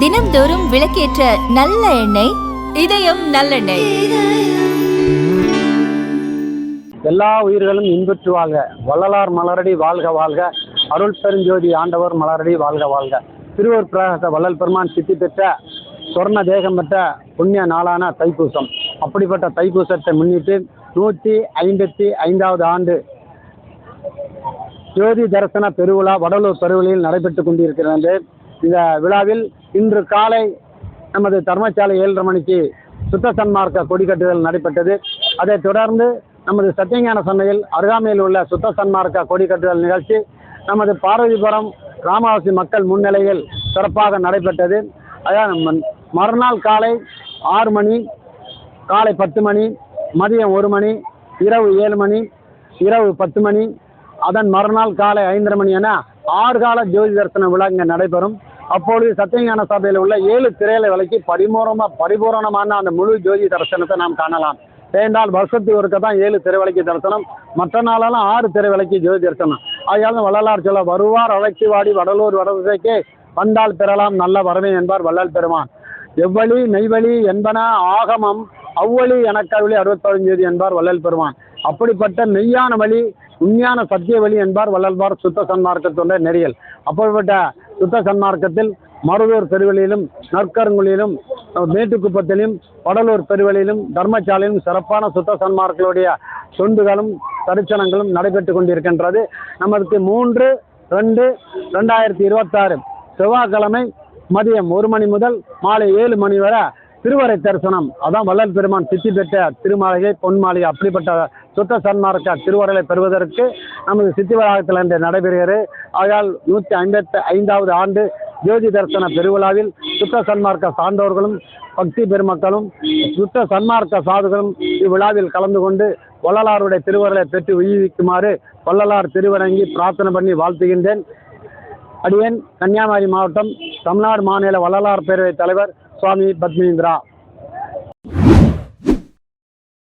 தினம்தோறும் விளக்கேற்ற நல்ல எண்ணெய் இதயம் நல்லெண்ணெய். எல்லா உயிர்களும் இன்புற்று வாழ்க. வள்ளலார் மலரடி வாழ்க வாழ்க. அருள் பெருஞ்சோதி ஆண்டவர் மலரடி வாழ்க வாழ்க. திருவூர் பிரகாச வள்ளல் பெருமான் சித்தி பெற்ற சொர்ண தேகம் பெற்ற புண்ணிய நாளான தைப்பூசம். அப்படிப்பட்ட தைப்பூசத்தை முன்னிட்டு நூற்றி ஐம்பத்தி ஐந்தாவது ஆண்டு ஜோதி தரிசன பெருவிழா வடலூர் பெருவிழையில் நடைபெற்று கொண்டிருக்கிறது. இந்த விழாவில் இன்று காலை நமது தர்மசாலை ஏழரை மணிக்கு சுத்த சன்மார்க்க கொடிக்கட்டுதல் நடைபெற்றது. அதைத் தொடர்ந்து நமது சத்தியஞான சந்தையில் அருகாமையில் உள்ள சுத்த சன்மார்க்க கொடிக்கட்டுதல் நிகழ்ச்சி நமது பார்வதிபுரம் கிராமவாசி மக்கள் முன்னிலையில் சிறப்பாக நடைபெற்றது. அதாவது மறுநாள் காலை ஆறு மணி காலை பத்து மணி மதியம் ஒரு மணி இரவு ஏழு மணி இரவு பத்து மணி அதன் மறுநாள் காலை ஐந்தரை மணி என ஆறு கால ஜோதி தரிசன விழா இங்கே நடைபெறும். அப்பொழுது சத்தியஞான சபையில் உள்ள ஏழு திரையில விலைக்கு பரிபூரணமா பரிபூரணமான அந்த முழு ஜோதி தரிசனத்தை நாம் காணலாம். ஏனென்றால் வருஷத்துக்கு ஒருக்க தான் ஏழு திரைவிலைக்கு தரிசனம் மற்ற நாளெல்லாம் ஆறு திரைவிலைக்கு ஜோதி தரிசனம். ஆகையால் வள்ளலார் சொல்ல வருவார் அழைச்சி வாடி வடலூர் வடதிசைக்கு வந்தால் பெறலாம் நல்ல வரவே என்பார் வள்ளல் பெருமான். எவ்வளி நெய்வழி என்பன ஆகமம் அவ்வளி எனக்கருளி அறுபத்தொழிஞ்சது என்பார் வள்ளல் பெருமான். அப்படிப்பட்ட மெய்யான வழி உண்மையான சத்திய வழி என்பார் வள்ளல்பார் சுத்த சன்மார்க்கத்துடைய நெறியல். அப்படிப்பட்ட சுத்த சன்மார்க்கத்தில் மருதூர் பெருவெளியிலும் நற்கருங்குழியிலும் மேட்டுக்குப்பத்திலும் வடலூர் பெருவெளியிலும் தர்மசாலையிலும் சிறப்பான சுத்த சன்மார்களுடைய தொண்டுகளும் தரிசனங்களும் நடைபெற்று கொண்டிருக்கின்றது. நமக்கு மூன்று ரெண்டு ரெண்டாயிரத்தி இருபத்தாறு செவ்வாய்க்கிழமை மதியம் ஒரு மணி முதல் மாலை ஏழு மணி வரை திருவரை தரிசனம். அதான் வள்ளல் பெருமான் சித்தி பெற்ற திருமாளிகை பொன்மாளிகை அப்படிப்பட்ட சுத்த சன்மார்க்க திருவரைகளை பெறுவதற்கு நமது சித்தி வளாகத்தில் இன்று நடைபெறுகிறது. ஆகையால் நூற்றி ஐம்பத்தி ஐந்தாவது ஆண்டு ஜோதி தரிசன பெருவிழாவில் சுத்த சன்மார்க்க சான்றோர்களும் பக்தி பெருமக்களும் சுத்த சன்மார்க்க சாதுகளும் இவ்விழாவில் கலந்து கொண்டு வள்ளலாருடைய திருவரலை பெற்று உயிர்விக்குமாறு வள்ளலார் திருவரங்கி பிரார்த்தனை பண்ணி வாழ்த்துகின்றேன். அடியேன் கன்னியாகுமரி மாவட்டம் தமிழ்நாடு மாநில வள்ளலார் பேரவைத் தலைவர் स्वामी पद्मेंद्रा